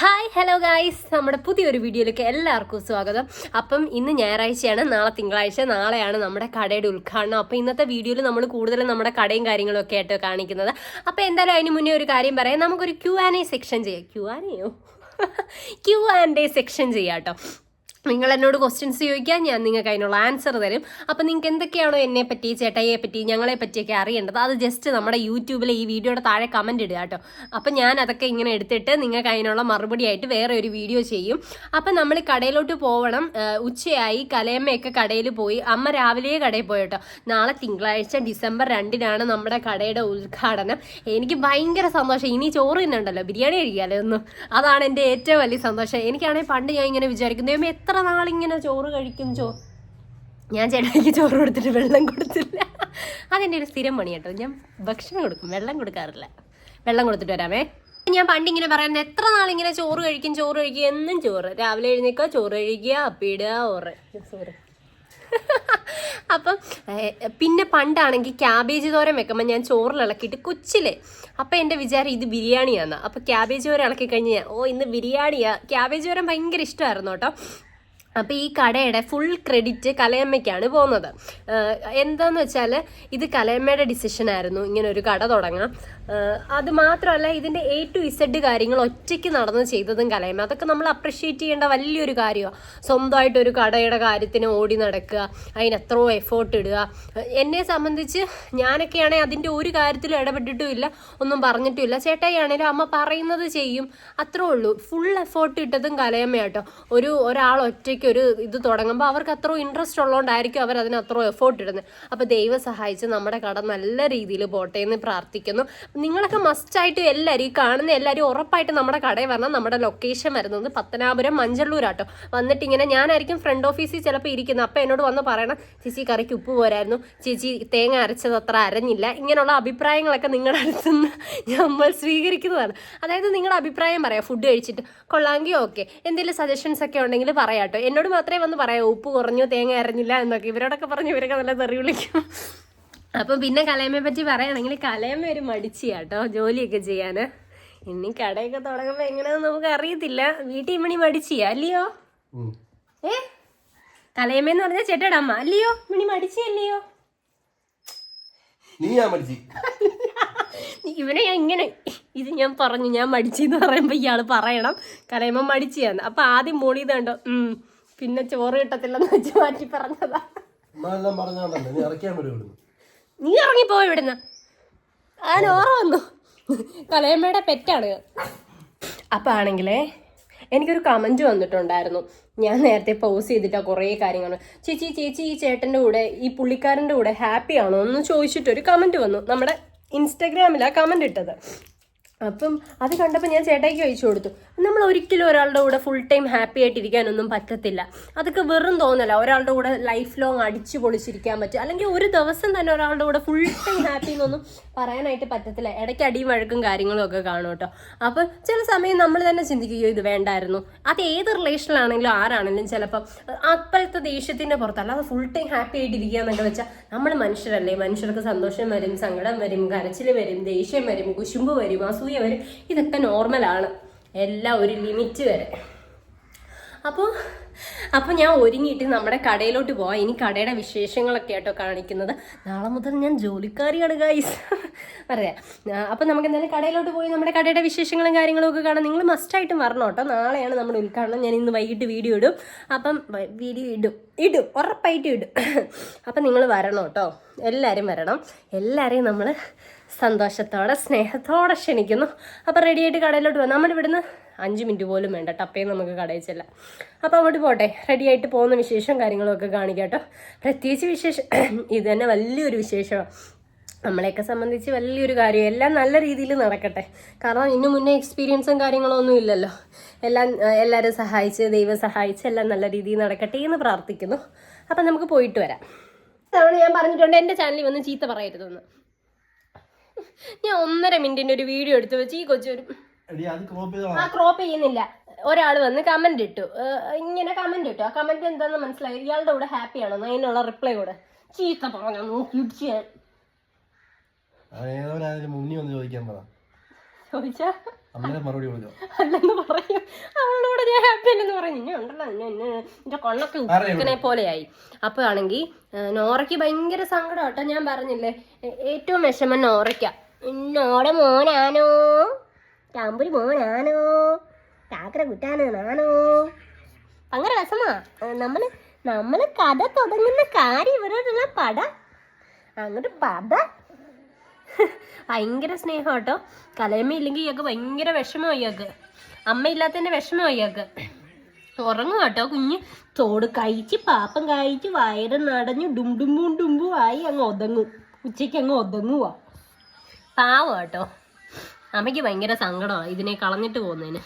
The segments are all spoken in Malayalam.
ഹായ് ഹലോ ഗായ്സ് നമ്മുടെ പുതിയൊരു വീഡിയോയിലേക്ക് എല്ലാവർക്കും സ്വാഗതം. അപ്പം ഇന്ന് ഞായറാഴ്ചയാണ് നാളെ തിങ്കളാഴ്ച നാളെയാണ് നമ്മുടെ കടയുടെ ഉദ്ഘാടനം. അപ്പം ഇന്നത്തെ വീഡിയോയിൽ നമ്മൾ കൂടുതലും നമ്മുടെ കടയും കാര്യങ്ങളും ഒക്കെ ആയിട്ട് കാണിക്കുന്നത്. അപ്പം എന്തായാലും അതിന് മുന്നേ ഒരു കാര്യം പറയാം. നമുക്കൊരു ക്യു ആൻ എ സെക്ഷൻ ചെയ്യാം. ക്യു ആനെയോ ക്യു ആൻഡ് എ സെക്ഷൻ ചെയ്യാം കേട്ടോ. നിങ്ങൾ എന്നോട് ക്വസ്റ്റ്യൻസ് ചോദിക്കാൻ ഞാൻ നിങ്ങൾക്ക് അതിനുള്ള ആൻസർ തരും. അപ്പം നിങ്ങൾക്ക് എന്തൊക്കെയാണോ എന്നെ പറ്റി ചേട്ടയെ പറ്റി ഞങ്ങളെ പറ്റിയൊക്കെ അറിയേണ്ടത്? അത് ജസ്റ്റ് നമ്മുടെ യൂട്യൂബിലെ ഈ വീഡിയോയുടെ താഴെ കമന്റ് ഇടുക കേട്ടോ. അപ്പം ഞാൻ അതൊക്കെ ഇങ്ങനെ എടുത്തിട്ട് നിങ്ങൾക്ക് അതിനുള്ള മറുപടി ആയിട്ട് വേറെ ഒരു വീഡിയോ ചെയ്യും. അപ്പം നമ്മൾ കടയിലോട്ട് പോകണം ഉച്ചയായി. കലയമ്മയൊക്കെ കടയിൽ പോയി. അമ്മ രാവിലെ കടയിൽ പോയി കേട്ടോ. നാളെ തിങ്കളാഴ്ച ഡിസംബർ രണ്ടിനാണ് നമ്മുടെ കടയുടെ ഉദ്ഘാടനം. എനിക്ക് ഭയങ്കര സന്തോഷം. ഇനി ചോറ് തന്നെ ഉണ്ടല്ലോ ബിരിയാണി കഴിക്കാമല്ലോ ഒന്നും അതാണ് എന്റെ ഏറ്റവും വലിയ സന്തോഷം. എനിക്കാണെങ്കിൽ പണ്ട് ഞാൻ ഇങ്ങനെ വിചാരിക്കുന്നത് എത്ര നാളിങ്ങനെ ചോറ് കഴിക്കും ചോ ഞാൻ ചേട്ടായിക്ക് ചോറ് കൊടുത്തിട്ട് വെള്ളം കൊടുത്തില്ല. അതെന്റെ ഒരു സ്ഥിരം പണി കേട്ടോ. ഞാൻ ഭക്ഷണം കൊടുക്കും വെള്ളം കൊടുക്കാറില്ല. വെള്ളം കൊടുത്തിട്ട് വരാമേ. ഞാൻ പണ്ട് ഇങ്ങനെ പറയുന്നത് എത്ര നാളിങ്ങനെ ചോറ് കഴിക്കും ചോറ് കഴിക്കുക എന്നും ചോറ്. രാവിലെ എഴുന്നേക്കുക ചോറ് കഴിക്കുക അപ്പിടുക ഓറ് സോറി. അപ്പം പിന്നെ പണ്ടാണെങ്കിൽ ക്യാബേജ് തോരൻ വെക്കുമ്പോൾ ഞാൻ ചോറിൽ ഇളക്കിയിട്ട് കൊച്ചിലെ അപ്പം എന്റെ വിചാരം ഇത് ബിരിയാണിയാണ് അപ്പോൾ ക്യാബേജ് തോരൻ ഇളക്കി കഴിഞ്ഞ് ഞാൻ ഓ ഇന്ന് ബിരിയാണിയാ. ക്യാബേജ് തോരൻ ഭയങ്കര ഇഷ്ടമായിരുന്നു കേട്ടോ. അപ്പോൾ ഈ കടയുടെ ഫുൾ ക്രെഡിറ്റ് കലയമ്മയ്ക്കാണ് പോകുന്നത്. എന്താന്ന് വെച്ചാൽ ഇത് കലയമ്മയുടെ ഡിസിഷൻ ആയിരുന്നു. ഇങ്ങനെ ഒരു കട തുടങ്ങാം. അത് മാത്രമല്ല ഇതിന്റെ എ ടു ഇസഡ് കാര്യങ്ങൾ ഒറ്റയ്ക്ക് നടന്ന് ചെയ്തതും കലയമ്മ. അതൊക്കെ നമ്മൾ അപ്രിഷ്യേറ്റ് ചെയ്യേണ്ട വലിയൊരു കാര്യമാണ് സ്വന്തമായിട്ട് ഒരു കടയുടെ കാര്യത്തിന് ഓടി നടക്കുക അതിന് എത്രയോ എഫേർട്ട് ഇടുക. എന്നെ സംബന്ധിച്ച് ഞാനൊക്കെയാണെങ്കിൽ അതിന്റെ ഒരു കാര്യത്തിലും ഇടപെട്ടിട്ടുമില്ല ഒന്നും പറഞ്ഞിട്ടുമില്ല. ചേട്ടായിയാണെങ്കിലും അമ്മ പറയുന്നത് ചെയ്യും. അത്രേ ഉള്ളൂ. ഫുൾ എഫേർട്ട് ഇട്ടതും കലയമ്മയാട്ടോ. ഒരു ഒരാൾ ഒറ്റയ്ക്ക് ഒരു ഇത് തുടങ്ങുമ്പോൾ അവർക്ക് അത്ര ഇൻട്രസ്റ്റ് ഉള്ളതുകൊണ്ടായിരിക്കും അവർ അതിന് അത്ര എഫേർട്ട് ഇടുന്നത് അപ്പോൾ ദൈവം സഹായിച്ച് നമ്മുടെ കട നല്ല രീതിയിൽ പോട്ടെ എന്ന് പ്രാർത്ഥിക്കുന്നു. നിങ്ങളൊക്കെ മസ്റ്റായിട്ട് എല്ലാവരും ഈ കാണുന്ന എല്ലാവരും ഉറപ്പായിട്ട് നമ്മുടെ കടയിൽ വരണം. നമ്മുടെ ലൊക്കേഷൻ വരുന്നത് പത്തനാപുരം മഞ്ചള്ളൂരാട്ടോ. വന്നിട്ട് ഇങ്ങനെ ഞാനായിരിക്കും ഫ്രണ്ട് ഓഫീസിൽ ചിലപ്പോൾ ഇരിക്കുന്നത് അപ്പോൾ എന്നോട് വന്ന് പറയണം ചേച്ചി കറിക്ക് ഉപ്പ് പോരായിരുന്നു. ചേച്ചി തേങ്ങ അരച്ചത് അത്ര അരഞ്ഞില്ല. ഇങ്ങനെയുള്ള അഭിപ്രായങ്ങളൊക്കെ നിങ്ങളുടെ അടുത്ത് നിന്ന് നമ്മൾ സ്വീകരിക്കുന്നതാണ്. അതായത് നിങ്ങളുടെ അഭിപ്രായം പറയാം ഫുഡ് കഴിച്ചിട്ട്. കൊള്ളാമെങ്കിൽ ഓക്കെ എന്തെങ്കിലും സജഷൻസ് ഒക്കെ ഉണ്ടെങ്കിൽ പറയാട്ടോ. എന്നോട് മാത്രമേ വന്ന് പറയാം ഉപ്പ് കുറഞ്ഞു തേങ്ങ അരഞ്ഞില്ല എന്നൊക്കെ. ഇവരോടൊക്കെ പറഞ്ഞ് ഇവരൊക്കെ നല്ല തെറി വിളിക്കും. അപ്പം പിന്നെ കലയമ്മയെ പറ്റി പറയുകയാണെങ്കിൽ കലയമ്മ ഒരു മടിച്ചിയാട്ടോ ജോലിയൊക്കെ ചെയ്യാൻ ഇനി കടയൊക്കെ തുടങ്ങുമ്പോൾ എങ്ങനെയാണെന്ന് നമുക്ക് അറിയത്തില്ല. വീട്ടിൽ മണി മടിച്ചിയാ അല്ലയോ. ഏ? കലയമ്മയെന്ന് പറഞ്ഞാൽ ചേട്ടയുടെ അമ്മ. അല്ലയോ? മണി മടിച്ചല്ലയോ നീ ഞാൻ ഇവനെ ഞാൻ ഇങ്ങനെ ഇത് ഞാൻ പറഞ്ഞു ഞാൻ മടിച്ചെന്ന് പറയുമ്പോൾ ഇയാൾ പറയണം. കലയമ്മ മടിച്ചിയാന്ന്. അപ്പം ആദ്യം മോളിത് കണ്ടോ ഉം, പിന്നെ ചോറ് കിട്ടത്തില്ലെന്ന് വെച്ച് മാറ്റി പറഞ്ഞതാ. എല്ലാം പറഞ്ഞോണ്ടല്ലേ? നീ ഇറക്കിയാൻ വരും ഇവിടുന്ന്. നീ ഇറങ്ങിപ്പോ ഇവിടുന്ന്. ആ ഓറ വന്നു. കലയമ്മയുടെ പെറ്റാണ്. അപ്പം ആണെങ്കിലേ എനിക്കൊരു കമന്റ് വന്നിട്ടുണ്ടായിരുന്നു. ഞാൻ നേരത്തെ പോസ് ചെയ്തിട്ടാ കുറേ കാര്യങ്ങൾ. ചേച്ചി ചേച്ചി ഈ ചേട്ടന്റെ കൂടെ ഈ പുള്ളിക്കാരന്റെ കൂടെ ഹാപ്പി ആണോ എന്ന് ചോദിച്ചിട്ടൊരു കമന്റ് വന്നു. നമ്മുടെ ഇൻസ്റ്റഗ്രാമിലാണ് കമന്റ് ഇട്ടത്. അപ്പം അത് കണ്ടപ്പോൾ ഞാൻ ചേട്ടായിക്ക് അയച്ചു കൊടുത്തു. നമ്മൾ ഒരിക്കലും ഒരാളുടെ കൂടെ ഫുൾ ടൈം ഹാപ്പി ആയിട്ടിരിക്കാനൊന്നും പറ്റത്തില്ല. അതൊക്കെ വെറും തോന്നല. ഒരാളുടെ കൂടെ ലൈഫ് ലോങ് അടിച്ചു പൊളിച്ചിരിക്കാൻ പറ്റും. അല്ലെങ്കിൽ ഒരു ദിവസം തന്നെ ഒരാളുടെ കൂടെ ഫുൾ ടൈം ഹാപ്പി എന്നൊന്നും പറയാനായിട്ട് പറ്റത്തില്ല. ഇടയ്ക്ക് അടിയും വഴക്കും കാര്യങ്ങളും ഒക്കെ കാണും കേട്ടോ. അപ്പം ചില സമയം നമ്മൾ തന്നെ ചിന്തിക്കുകയോ ഇത് വേണ്ടായിരുന്നു. അത് ഏത് റിലേഷനിലാണെങ്കിലും ആരാണെങ്കിലും ചിലപ്പം അപ്പോഴത്തെ ദേഷ്യത്തിന്റെ പുറത്ത് അല്ലാതെ ഫുൾ ടൈം ഹാപ്പി ആയിട്ടിരിക്കുക എന്നൊക്കെ വെച്ചാൽ നമ്മൾ മനുഷ്യരല്ലേ. മനുഷ്യർക്ക് സന്തോഷം വരും സങ്കടം വരും കരച്ചിൽ വരും ദേഷ്യം വരും കുശുമ്പ് വരും അസൂയ വരും ഇതൊക്കെ നോർമലാണ് എല്ലാം ഒരു ലിമിറ്റ് വരെ. അപ്പോൾ അപ്പോൾ ഞാൻ ഒരുങ്ങിയിട്ട് നമ്മുടെ കടയിലോട്ട് പോവാം. ഇനി കടയുടെ വിശേഷങ്ങളൊക്കെ ആട്ടോ കാണിക്കുന്നത്. നാളെ മുതൽ ഞാൻ ജോലിക്കാരിയാണ് ഗൈസ് പറയാം. അപ്പോൾ നമുക്ക് എന്തായാലും കടയിലോട്ട് പോയി നമ്മുടെ കടയുടെ വിശേഷങ്ങളും കാര്യങ്ങളും ഒക്കെ കാണാം. നിങ്ങൾ മസ്റ്റായിട്ടും വരണം കേട്ടോ. നാളെയാണ് നമ്മുടെ ഉദ്ഘാടനം. ഞാൻ ഇന്ന് വൈകിട്ട് വീഡിയോ ഇടും. അപ്പം വീഡിയോ ഇടും. ഇടും. ഉറപ്പായിട്ട് ഇടും. അപ്പം നിങ്ങൾ വരണം കേട്ടോ. എല്ലാവരും വരണം. എല്ലാവരെയും നമ്മൾ സന്തോഷത്തോടെ സ്നേഹത്തോടെ ക്ഷണിക്കുന്നു. അപ്പോൾ റെഡി ആയിട്ട് കടയിലോട്ട് പോകാം നമ്മളിവിടുന്ന് അഞ്ച് മിനിറ്റ് പോലും വേണ്ട. ടപ്പേ നമുക്ക് കടയിൽ ചെല്ലാം. അപ്പോൾ അങ്ങോട്ട് പോട്ടെ. റെഡി ആയിട്ട് പോകുന്ന വിശേഷം കാര്യങ്ങളൊക്കെ കാണിക്കാം കേട്ടോ. പ്രത്യേകിച്ച് വിശേഷം ഇത് തന്നെ വലിയൊരു വിശേഷമാണ് നമ്മളെയൊക്കെ സംബന്ധിച്ച് വലിയൊരു കാര്യം. എല്ലാം നല്ല രീതിയിൽ നടക്കട്ടെ. കാരണം ഇന്നു മുന്നേ എക്സ്പീരിയൻസും കാര്യങ്ങളോ ഒന്നും ഇല്ലല്ലോ. എല്ലാം എല്ലാവരും സഹായിച്ച് ദൈവം സഹായിച്ച് എല്ലാം നല്ല രീതിയിൽ നടക്കട്ടെ എന്ന് പ്രാർത്ഥിക്കുന്നു. അപ്പം നമുക്ക് പോയിട്ട് വരാം. തവണ ഞാൻ പറഞ്ഞിട്ടുണ്ട് എന്റെ ചാനലിൽ വന്ന് ചീത്ത പറയരുതെന്ന്. ഞാൻ ഒന്നര മിനിറ്റിന്റെ ഒരു വീഡിയോ എടുത്തു വെച്ച് ഈ കൊച്ചു കോപ്പി ആ ക്രോപ്പ് ചെയ്യുന്നില്ല. ഒരാൾ വന്ന് കമന്റ് ഇട്ടു. ഇങ്ങനെ കമന്റ് ഇട്ടു. ആ കമന്റ് എന്താണെന്ന് മനസ്സിലായി? ഇയാളുടെ കൂടെ ഹാപ്പി ആണോ? അതിനുള്ള റിപ്ലൈ കൂടെ. ചീത്ത പറഞ്ഞു നോക്കി ഞാൻ. അവളോട് ഞാൻ ഹാപ്പി അല്ലെന്ന് പറഞ്ഞു ഇനി ഉണ്ടല്ലോ എന്റെ കൊള്ളൊക്കെ ഉപ്പിനെ പോലെയായി. അപ്പൊ ആണെങ്കിൽ നോറയ്ക്ക് ഭയങ്കര സങ്കടം കേട്ടോ. ഞാൻ പറഞ്ഞില്ലേ ഏറ്റവും വിഷമം നോറയ്ക്ക. നോടെ മോനാനോ താമ്പൂരി മോനാനോ ചാക്കര കുട്ടാനോ നാനോ ഭയങ്കര രസമാ നമ്മൾ നമ്മൾ കഥ തുടങ്ങുന്ന കാര്യം ഇവരോടുള്ള പട. അങ്ങോട്ട് പട. ഭയങ്കര സ്നേഹം കേട്ടോ. കലയമ്മ ഇല്ലെങ്കിൽ ഇയാൾക്ക് ഭയങ്കര വിഷമോ ഇയാൾക്ക്. അമ്മ വിഷമം ഇയാൾക്ക്. ഉറങ്ങും കേട്ടോ കുഞ്ഞ്. തോട് കഴിച്ച് പാപ്പം കഴിച്ച് വയറ് നടഞ്ഞു ഡുംഡുമ്പും ഡുമ്പും ആയി അങ്ങ് ഒതങ്ങും. ഉച്ചയ്ക്ക് അങ്ങ് ഒതങ്ങുവാ. പാവം കേട്ടോ അമ്മയ്ക്ക് ഭയങ്കര സങ്കടമാണ് ഇതിനെ കളഞ്ഞിട്ട് പോകുന്നതിന്.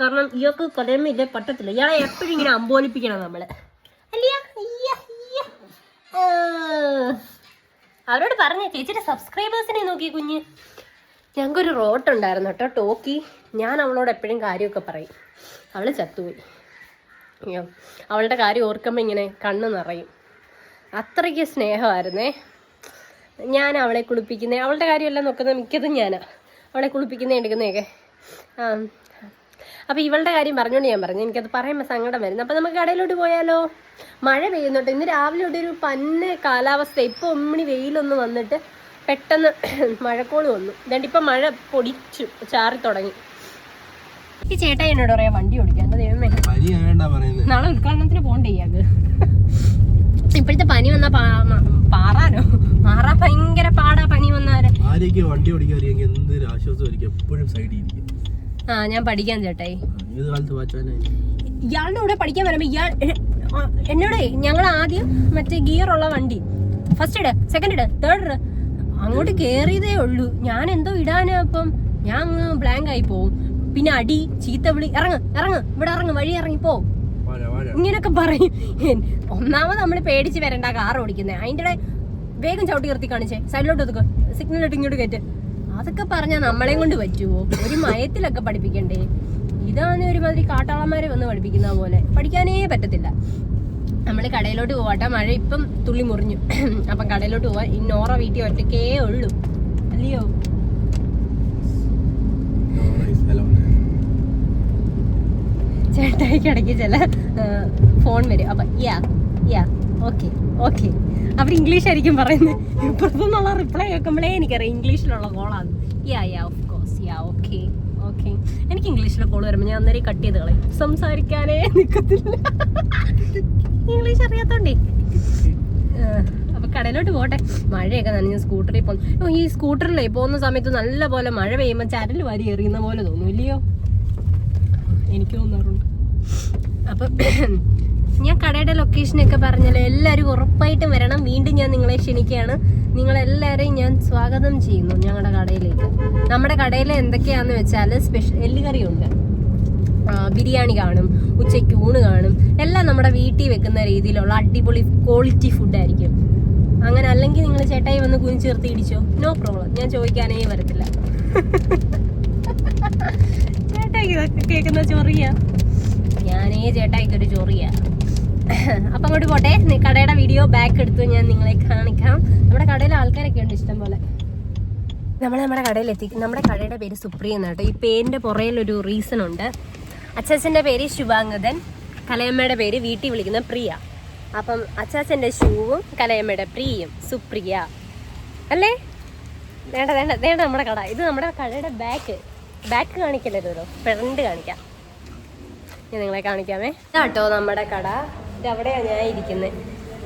കാരണം ഇയാൾക്ക് കലയമ്മ ഇല്ലേ പറ്റത്തില്ല. ഇയാളെ എപ്പോഴും ഇങ്ങനെ അമ്പോലിപ്പിക്കണം നമ്മൾ. അവരോട് പറഞ്ഞ ചേച്ചിയുടെ സബ്സ്ക്രൈബേഴ്സിനെ നോക്കി കുഞ്ഞ്. ഞങ്ങൾക്കൊരു റോട്ട് ഉണ്ടായിരുന്നു കേട്ടോ ടോക്കി. ഞാൻ അവളോട് എപ്പോഴും കാര്യമൊക്കെ പറയും. അവൾ ചത്തുപോയി. അവളുടെ കാര്യം ഓർക്കുമ്പോൾ ഇങ്ങനെ കണ്ണ് നിറയും. അത്രയ്ക്ക് സ്നേഹമായിരുന്നേ. ഞാൻ അവളെ കുളിപ്പിക്കുന്നത് അവളുടെ കാര്യമെല്ലാം നോക്കുന്നത് മിക്കതും ഞാനാണ് അവളെ കുളിപ്പിക്കുന്ന എടുക്കുന്നതൊക്കെ. ആ. അപ്പോൾ ഇവളുടെ കാര്യം പറഞ്ഞുകൊണ്ട് ഞാൻ പറഞ്ഞു. എനിക്കത് പറയുമ്പോൾ സങ്കടം വരുന്നു. അപ്പോൾ നമുക്ക് കടയിലോട്ട് പോയാലോ? മഴ പെയ്യുന്നുണ്ട്. ഇന്ന് രാവിലെ ഒരു പന്ന കാലാവസ്ഥ. ഇപ്പോൾ ഒമ്മണി വെയിലൊന്ന് വന്നിട്ട് പെട്ടെന്ന് മഴക്കോൾ വന്നു. ഇതാണ്ട് ഇപ്പം മഴ പൊടിച്ചു ചാറി തുടങ്ങി. ഈ ചേട്ടാ എന്നോട് പറയാം വണ്ടി ഓടിക്കാൻ. ദൈവമേ. നാളെ ഉദ്ഘാടനത്തിന് പോകണ്ടേ അത് ഇപ്പോഴത്തെ പനി വന്ന പാറാനോ? മാറാ ഭയങ്കര പാടാ പണി വന്നാൽ ആരെയൊക്കെ വണ്ടി ഓടിക്കാൻ അറിയാമെങ്കിൽ എന്തൊരു ആശ്വാസമായിരിക്കും എപ്പോഴും സൈഡിൽ ഇരിക്കും. ആ ഞാൻ പഠിക്കാൻ ചേട്ടായി. ഏത് കാലത്ത് വാച്ചാനായി ഇയാളുടെ കൂടെ പഠിക്കാൻ വരുമ്പോ ഇയാൾ എന്നോടേ ഞങ്ങൾ ആദ്യം മറ്റേ ഗിയർ ഉള്ള വണ്ടി. ഫസ്റ്റ് ഇട സെക്കൻഡ് ഇട തേർഡ് ഇട്. അങ്ങോട്ട് കേറിയതേ ഉള്ളൂ. ഞാൻ എന്തോ ഇടാനാ അപ്പം. ഞാൻ അങ്ങ് ബ്ലാങ്ക് ആയി പോവും. പിന്നെ അടി ചീത്ത വിളി ഇറങ്ങ് ഇറങ്ങ്. ഇവിടെ ഇറങ്ങ് വഴി ഇറങ്ങി പോ. ഇങ്ങനൊക്കെ പറയും. ഒന്നാമത് നമ്മൾ പേടിച്ച് വരണ്ട കാർ ഓടിക്കുന്നത് അതിന്റെ വേഗം ചവിട്ടി നിർത്തി കാണിച്ചേ. സൈഡിലോട്ട് ഒതുക്ക്. സിഗ്നൽ ഇട്ട് ഇങ്ങോട്ട് കയറ്റ്. അതൊക്കെ പറഞ്ഞാൽ നമ്മളെയും കൊണ്ട് പറ്റുമോ ഒരു മയത്തിലൊക്കെ പഠിപ്പിക്കണ്ടേ? ഇതാണ് ഒരുമാതിരി കാട്ടാളന്മാരെ വന്ന് പഠിപ്പിക്കുന്ന പോലെ. പഠിക്കാനേ പറ്റത്തില്ല. നമ്മൾ കടയിലോട്ട് പോവാട്ടെ. മഴ ഇപ്പം തുള്ളി മുറിഞ്ഞു. അപ്പം കടയിലോട്ട് പോവാൻ ഈ നോറ വീട്ടിൽ ഒറ്റക്കേ ഉള്ളൂ. അല്ലയോ? ചേട്ടായിക്ക് ഇടയ്ക്ക് ചില ഫോൺ വരും. അപ്പം യാ യാ. Okay okay. അവർ ഇംഗ്ലീഷ് ആയിരിക്കും പറയുന്നത്. ഇപ്പുറത്തുനിന്നുള്ള റിപ്ലൈ കേൾക്കുമ്പോഴേ എനിക്കറിയാം ഇംഗ്ലീഷിലുള്ള കോളാണ് ya ya of course ya okay okay എനിക്ക് ഇംഗ്ലീഷിലെ കോൾ വരുമ്പോൾ ഞാൻ അന്നേരം കട്ട് ചെയ്ത് കളയും. സംസാരിക്കാനേ നിൽക്കത്തില്ല ഇംഗ്ലീഷ് അറിയാത്തോണ്ടേ. അപ്പോൾ അപ്പൊ കടയിലോട്ട് പോട്ടെ. മഴയൊക്കെ നനഞ്ഞ സ്കൂട്ടറിൽ പോകുന്നു ഈ സ്കൂട്ടറിലേ പോകുന്ന സമയത്ത് നല്ല പോലെ മഴ പെയ്യുമ്പോൾ ചരൽ വരി എറിയുന്ന പോലെ തോന്നും ഇല്ലയോ? എനിക്ക് തോന്നാറുണ്ട്. അപ്പം ഞാൻ കടയുടെ ലൊക്കേഷനൊക്കെ പറഞ്ഞാൽ എല്ലാവരും ഉറപ്പായിട്ടും വരണം. വീണ്ടും ഞാൻ നിങ്ങളെ ക്ഷണിക്കുകയാണ്. നിങ്ങളെല്ലാവരെയും ഞാൻ സ്വാഗതം ചെയ്യുന്നു ഞങ്ങളുടെ കടയിലേക്ക്. നമ്മുടെ കടയിൽ എന്തൊക്കെയാണെന്ന് വെച്ചാൽ സ്പെഷ്യൽ എല്ലുകറി ഉണ്ട് ബിരിയാണി കാണും ഉച്ചയ്ക്ക് ഊണ് കാണും. എല്ലാം നമ്മുടെ വീട്ടിൽ വെക്കുന്ന രീതിയിലുള്ള അടിപൊളി ക്വാളിറ്റി ഫുഡായിരിക്കും അങ്ങനെ അല്ലെങ്കിൽ നിങ്ങൾ ചേട്ടായി വന്ന് കുഞ്ഞു ചേർത്ത് ഇടിച്ചോ? നോ പ്രോബ്ലം ഞാൻ ചോദിക്കാനേ വരത്തില്ല. ചേട്ടായി കേൾക്കുന്ന ചൊറിയ. ഞാനേ ചേട്ടായിക്കൊരു ചൊറിയാണ് ചൊറിയ. അപ്പം അങ്ങോട്ട് പോട്ടെ. കടയുടെ വീഡിയോ ബാക്ക് എടുത്ത് ഞാൻ നിങ്ങളെ കാണിക്കാം. നമ്മുടെ കടയിലെ ആൾക്കാരൊക്കെ ഉണ്ട് ഇഷ്ടം പോലെ. നമ്മൾ നമ്മുടെ കടയിൽ എത്തി നമ്മുടെ കടയുടെ പേര് സുപ്രിയ എന്നാട്ടോ ഈ പേരിന്റെ പുറയിലൊരു റീസൺ ഉണ്ട്. അച്ചാച്ചന്റെ പേര് ശുഭാംഗതൻ. കലയമ്മയുടെ പേര് വീട്ടിൽ വിളിക്കുന്ന പ്രിയ. അപ്പം അച്ചാച്ചന്റെ ഷൂവും കലയമ്മയുടെ പ്രിയയും സുപ്രിയ. അല്ലേ? വേണ്ട വേണ്ട വേണ്ട നമ്മുടെ കട. ഇത് നമ്മുടെ കടയുടെ ബാക്ക് ബാക്ക് കാണിക്കല്ലോ ഫ്രണ്ട് കാണിക്കാം. ഞാൻ നിങ്ങളെ കാണിക്കാമേ. കേട്ടോ നമ്മുടെ കട. ഇത് അവിടെയാണ് ഞാൻ ഇരിക്കുന്നത്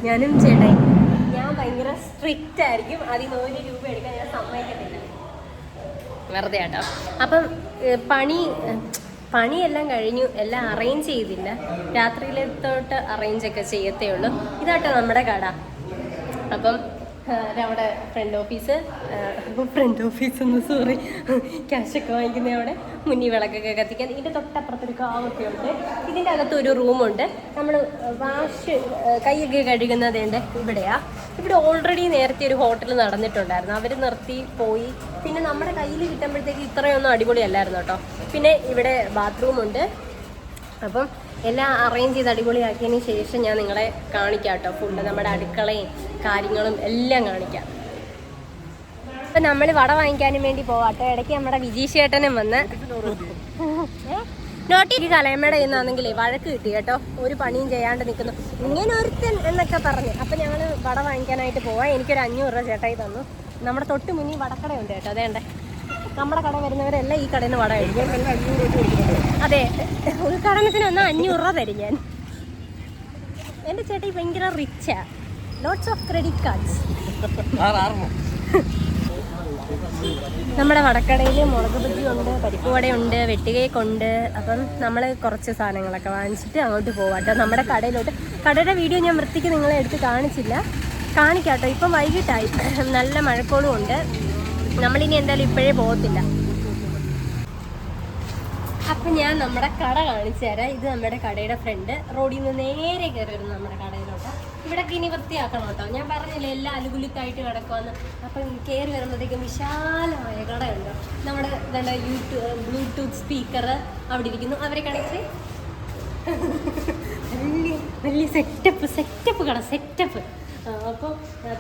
ഞാനും ചേട്ടായി. ഞാൻ ഭയങ്കര സ്ട്രിക്റ്റ് ആയിരിക്കും. അതിൽ നിന്ന് രൂപ എടുക്കാൻ ഞാൻ സമ്മതിക്കത്തില്ല. വെറുതെ ആട്ടോ. അപ്പം പണി പണിയെല്ലാം കഴിഞ്ഞു. എല്ലാം അറേഞ്ച് ചെയ്തില്ല. രാത്രിയിലെത്തോട്ട് അറേഞ്ച് ഒക്കെ ചെയ്യത്തേ ഉള്ളൂ. ഇതാട്ടോ നമ്മുടെ കട. അപ്പം അവിടെ ഫ്രണ്ട് ഓഫീസ് ഫ്രണ്ട് ഓഫീസ് ഒന്ന് സോറി ക്യാഷൊക്കെ വാങ്ങിക്കുന്ന അവിടെ. മുന്നിൽ വിളക്കൊക്കെ കത്തിക്കാൻ. ഇതിന്റെ തൊട്ടപ്പുറത്തൊരു കാവൊക്കെ ഉണ്ട്. ഇതിന്റെ അകത്ത് ഒരു റൂമുണ്ട് നമ്മൾ വാഷ് കൈയൊക്കെ കഴുകുന്നതുണ്ട് ഇവിടെയാ. ഇവിടെ ഓൾറെഡി നേരത്തെ ഒരു ഹോട്ടൽ നടന്നിട്ടുണ്ടായിരുന്നു. അവർ നിർത്തി പോയി. പിന്നെ നമ്മുടെ കയ്യിൽ കിട്ടുമ്പോഴത്തേക്ക് ഇത്രയൊന്നും അടിപൊളിയല്ലായിരുന്നു കേട്ടോ. പിന്നെ ഇവിടെ ബാത്റൂമുണ്ട് അപ്പം എല്ലാം അറേഞ്ച് ചെയ്ത് അടിപൊളിയാക്കിയതിന് ശേഷം ഞാൻ നിങ്ങളെ കാണിക്കാം കേട്ടോ ഫുഡ് നമ്മുടെ അടുക്കളയും കാര്യങ്ങളും എല്ലാം കാണിക്കാം. അപ്പൊ നമ്മൾ വട വാങ്ങിക്കാനും വേണ്ടി പോവാട്ടോ. ഇടയ്ക്ക് നമ്മുടെ വിജീഷേട്ടനും വന്ന് നോട്ടി കലയമ്മയുടെ ഇന്നാണെങ്കിലേ വഴക്ക് കിട്ടി കേട്ടോ. ഒരു പണിയും ചെയ്യാണ്ട് നിൽക്കുന്നു ഇങ്ങനെ ഒരുത്തൻ എന്നൊക്കെ പറഞ്ഞു. അപ്പൊ ഞങ്ങൾ വട വാങ്ങിക്കാനായിട്ട് പോവാം. എനിക്കൊരു അഞ്ഞൂറ് രൂപ ചേട്ടായി തന്നു. നമ്മുടെ തൊട്ട് മുന്നിൽ വടക്കടയുണ്ട് കേട്ടോ. അതേണ്ടേ നമ്മുടെ കട വരുന്നവരെല്ലാം ഈ കടയിൽ നിന്ന് വട അതെ ഉദ്ഘാടനത്തിന് വന്നാൽ അഞ്ഞൂറ് രൂപ തരും ഞാൻ. എന്റെ ചേട്ടി ഭയങ്കര റിച്ചാ ലോട്ട്സ് ഓഫ് ക്രെഡിറ്റ് കാർഡ്സ് നമ്മുടെ വടക്കടയിൽ മുളക് വടയുണ്ട് വെട്ടുകേക്കുണ്ട് അപ്പം നമ്മൾ കുറച്ച് സാധനങ്ങളൊക്കെ വാങ്ങിച്ചിട്ട് അങ്ങോട്ട് പോവാട്ടോ നമ്മുടെ കടയിലോട്ട്. കടയുടെ വീഡിയോ ഞാൻ വൃത്തിക്ക് നിങ്ങളെ എടുത്ത് കാണിച്ചില്ല. കാണിക്കാട്ടോ ഇപ്പം വൈകിട്ടായി. നല്ല മഴക്കോളും ഉണ്ട്. നമ്മളിനി എന്തായാലും ഇപ്പോഴേ പോകത്തില്ല. അപ്പൊ ഞാൻ നമ്മുടെ കട കാണിച്ചു തരാം. ഇത് നമ്മുടെ കടയുടെ ഫ്രണ്ട്. റോഡിൽ നിന്ന് നേരെ കയറി വരുന്നു നമ്മുടെ കടയിലോട്ട്. ഇവിടെ ഇനി വൃത്തിയാക്കണം കേട്ടോ. ഞാൻ പറഞ്ഞില്ലേ എല്ലാം അലുകുലുക്കായിട്ട് കിടക്കുമെന്ന് അപ്പം കയറി വരുമ്പോഴത്തേക്കും വിശാലമായ കടയുണ്ട് നമ്മുടെ ഇതുണ്ട് യൂട്യൂബ് ബ്ലൂടൂത്ത് സ്പീക്കർ അവിടെ ഇരിക്കുന്നു. അവരെ കണക്ട് വലിയ വലിയ സെറ്റപ്പ് സെറ്റപ്പ് കട സെറ്റപ്പ് അപ്പോൾ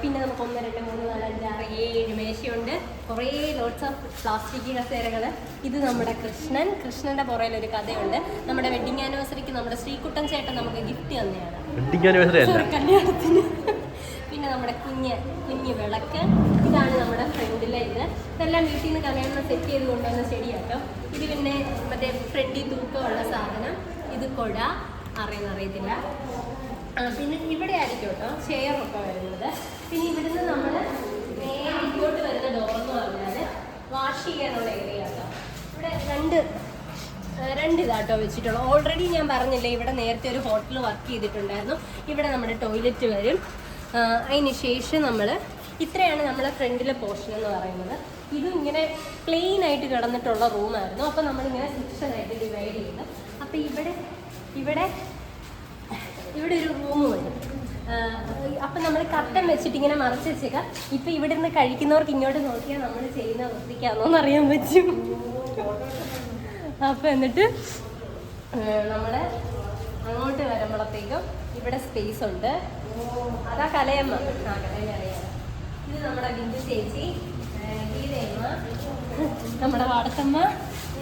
പിന്നെ നമുക്ക് ഒന്ന് രണ്ട് മൂന്ന് നാല് അഞ്ച് ആറ് ഏഴ് മേശയുണ്ട്. കുറേ ലോട്ട്സ് ഓഫ് പ്ലാസ്റ്റിക് കസേരകൾ ഇത് നമ്മുടെ കൃഷ്ണൻ. കൃഷ്ണന്റെ പുറയിൽ ഒരു കഥയുണ്ട്. നമ്മുടെ വെഡിങ് ആനിവേഴ്സറിക്ക് നമ്മുടെ ശ്രീകുട്ടൻ ചേട്ടൻ നമുക്ക് ഗിഫ്റ്റ് തന്നെയാണ്. കല്യാണത്തിന്. പിന്നെ നമ്മുടെ കുഞ്ഞ് കുഞ്ഞ് വിളക്ക്. ഇതാണ് നമ്മുടെ ഫ്രണ്ടിലെ ഇത്. ഇതെല്ലാം വീട്ടിൽ നിന്ന് കല്യാണം സെറ്റ് ചെയ്ത് കൊണ്ടുവന്ന ശരിയാട്ടോ ഇത് പിന്നെ മറ്റേ ഫ്രണ്ടി തൂക്കമുള്ള സാധനം. ഇത് കൊട. അറിയുന്ന അറിയത്തില്ല. ആ, പിന്നെ ഇവിടെ ആയിരിക്കും കേട്ടോ ഒക്കെ വരുന്നത്. പിന്നെ ഇവിടുന്ന് നമ്മൾ നേരെ ഇങ്ങോട്ട് വരുന്ന ഡോർ എന്ന് പറഞ്ഞാൽ വാഷ് ചെയ്യാനുള്ള ഏരിയ ഇവിടെ രണ്ട് രണ്ട് ഇതാട്ടോ വെച്ചിട്ടുള്ളൂ. ഓൾറെഡി ഞാൻ പറഞ്ഞില്ലേ ഇവിടെ നേരത്തെ ഒരു ഹോട്ടൽ വർക്ക് ചെയ്തിട്ടുണ്ടായിരുന്നു. ഇവിടെ നമ്മുടെ ടോയ്ലറ്റ് വരും. അതിന് ശേഷം നമ്മൾ ഇത്രയാണ് നമ്മളെ ഫ്രണ്ടിലെ പോർഷൻ എന്ന് പറയുന്നത്. ഇതും ഇങ്ങനെ പ്ലെയിൻ ആയിട്ട് കിടന്നിട്ടുള്ള റൂമായിരുന്നു അപ്പോൾ നമ്മളിങ്ങനെ ആയിട്ട് ഡിവൈഡ് ചെയ്ത് അപ്പോൾ ഇവിടെ ഇവിടെ ഇവിടെ ഒരു റൂം വരും അപ്പം നമ്മൾ കട്ടൻ വെച്ചിട്ട് ഇങ്ങനെ മറച്ച് വെച്ചേക്കാം. ഇപ്പം ഇവിടെ നിന്ന് കഴിക്കുന്നവർക്ക് ഇങ്ങോട്ട് നോക്കിയാൽ നമ്മൾ ചെയ്യുന്ന വൃത്തിക്കാണോന്ന് അറിയാൻ പറ്റും. അപ്പം എന്നിട്ട് നമ്മൾ അങ്ങോട്ട് വരുമ്പോഴത്തേക്കും ഇവിടെ സ്പേസ് ഉണ്ട്. അതാ കലയമ്മ. ആ കലയമ്മ ഇത് നമ്മുടെ ബിന്ദു ചേച്ചി ഗീതയമ്മ നമ്മുടെ വാടത്തമ്മ.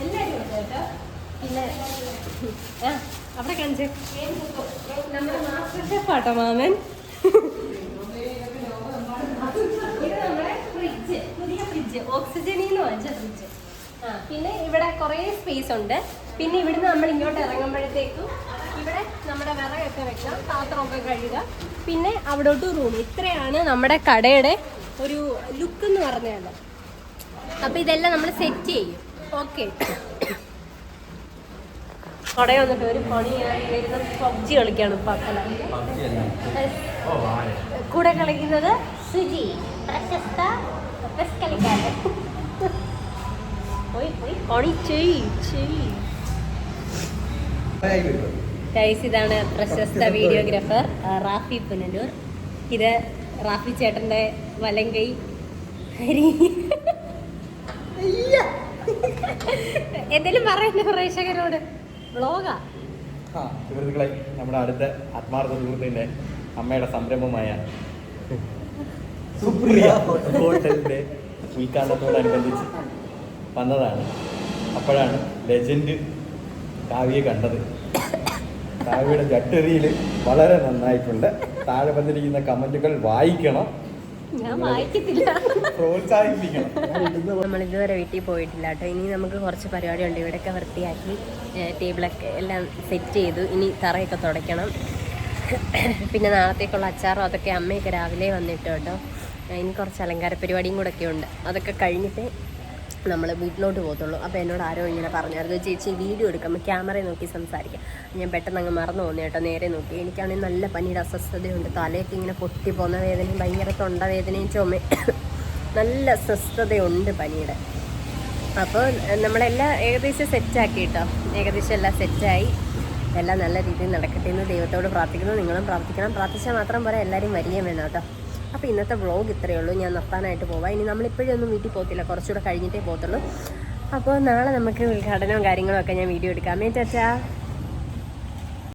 എല്ലാവരും ഉണ്ട് കേട്ടോ. പിന്നെ അവിടെ കാണിച്ചു മാമൻ. ഫ്രിഡ്ജ് പുതിയ ഫ്രിഡ്ജ് ഫ്രിഡ്ജ് പിന്നെ ഇവിടെ കുറേ സ്പേസ് ഉണ്ട്. പിന്നെ ഇവിടുന്ന് നമ്മൾ ഇങ്ങോട്ട് ഇറങ്ങുമ്പോഴത്തേക്കും ഇവിടെ നമ്മുടെ വിറകൊക്കെ വെക്കാം പാത്രമൊക്കെ കഴുകുക. പിന്നെ അവിടോട്ട് റൂം ഇത്രയാണ് നമ്മുടെ കടയുടെ ഒരു ലുക്ക് എന്ന് പറഞ്ഞാൽ അപ്പോൾ ഇതെല്ലാം നമ്മൾ സെറ്റ് ചെയ്യും. ഓക്കെ കട വന്നിട്ട് ഒരു പണിയായി വരുന്ന പബ്ജി കളിക്കാണ് പക്കല കൂടെ കളിക്കുന്നത് സുജി. പ്രശസ്ത പെസ് കളിക്കാരൻ. പോയി പോയി. പണി ചെയ് ചെയ്. ഗൈസ് ഇതാണ് പ്രശസ്ത വീഡിയോഗ്രാഫർ റാഫി പുനലൂർ ഇത് റാഫി ചേട്ടന്റെ വലങ്കൈ. ഹരി. എന്തെങ്കിലും പറയുന്നു പ്രേക്ഷകരോട്. സുഹൃത്തുക്കളെ നമ്മുടെ അടുത്ത ആത്മാർത്ഥ സുഹൃത്തിന്റെ അമ്മയുടെ സംരംഭമായ സുപ്രിയ ഹോട്ടലിന്റെ ഉദ്ഘാടനത്തോടനുബന്ധിച്ച് വന്നതാണ്. അപ്പോഴാണ് ലെജൻഡ് കാവ്യെ കണ്ടത്. കാവ്യയുടെ ജട്ടറിയിൽ വളരെ നന്നായിട്ടുണ്ട്. താഴെ വന്നിരിക്കുന്ന കമന്റുകൾ വായിക്കണം. ഞാൻ വായിക്കത്തില്ല. ഇതുവരെ വീട്ടിൽ പോയിട്ടില്ല കേട്ടോ. ഇനി നമുക്ക് കുറച്ച് പരിപാടി ഉണ്ട് ഇവിടെയൊക്കെ വൃത്തിയാക്കി ടേബിളൊക്കെ എല്ലാം സെറ്റ് ചെയ്തു. ഇനി തറയൊക്കെ തുടയ്ക്കണം. പിന്നെ നാളത്തേക്കുള്ള അച്ചാറും അതൊക്കെ അമ്മയൊക്കെ രാവിലെ വന്നിട്ട് കേട്ടോ. ഇനി കുറച്ച് അലങ്കാര പരിപാടിയും കൂടെ ഒക്കെ ഉണ്ട്. അതൊക്കെ കഴിഞ്ഞിട്ട് നമ്മൾ വീട്ടിലോട്ട് പോകത്തുള്ളൂ. അപ്പോൾ എന്നോട് ആരോ ഇങ്ങനെ പറഞ്ഞായിരുന്നു ചേച്ചി വീഡിയോ എടുക്കുമ്പോൾ ക്യാമറയെ നോക്കി സംസാരിക്കാം. ഞാൻ പെട്ടെന്ന് അങ്ങ് മറന്നു പോകുന്നു കേട്ടോ നേരെ നോക്കി. എനിക്കാണെങ്കിൽ നല്ല പനിയുടെ അസ്വസ്ഥതയുണ്ട്. തലയൊക്കെ ഇങ്ങനെ പൊട്ടി പോകുന്ന വേദനയും ഭയങ്കര തൊണ്ടവേദനയും ചുമ നല്ല അസ്വസ്ഥതയുണ്ട് പനിയുടെ. അപ്പോൾ നമ്മളെല്ലാം ഏകദേശം സെറ്റാക്കി കേട്ടോ. ഏകദേശം എല്ലാം സെറ്റായി എല്ലാം നല്ല രീതിയിൽ നടക്കട്ടെ എന്ന് ദൈവത്തോട് പ്രാർത്ഥിക്കുന്നു. നിങ്ങളും പ്രാർത്ഥിക്കണം. പ്രാർത്ഥിച്ചാൽ മാത്രം പോരാ എല്ലാവരും വരികയും വേണം കേട്ടോ. അപ്പോൾ ഇന്നത്തെ വ്ളോഗ് ഇത്രയേ ഉള്ളൂ. ഞാൻ നിർത്താനായിട്ട് പോവാം. ഇനി നമ്മളിപ്പോഴൊന്നും വീട്ടിൽ പോകത്തില്ല. കുറച്ചുകൂടെ കഴിഞ്ഞിട്ടേ പോകത്തുള്ളൂ. അപ്പോൾ നാളെ നമുക്ക് ഉദ്ഘാടനവും കാര്യങ്ങളും ഒക്കെ ഞാൻ വീഡിയോ എടുക്കാം. ചാച്ചാ?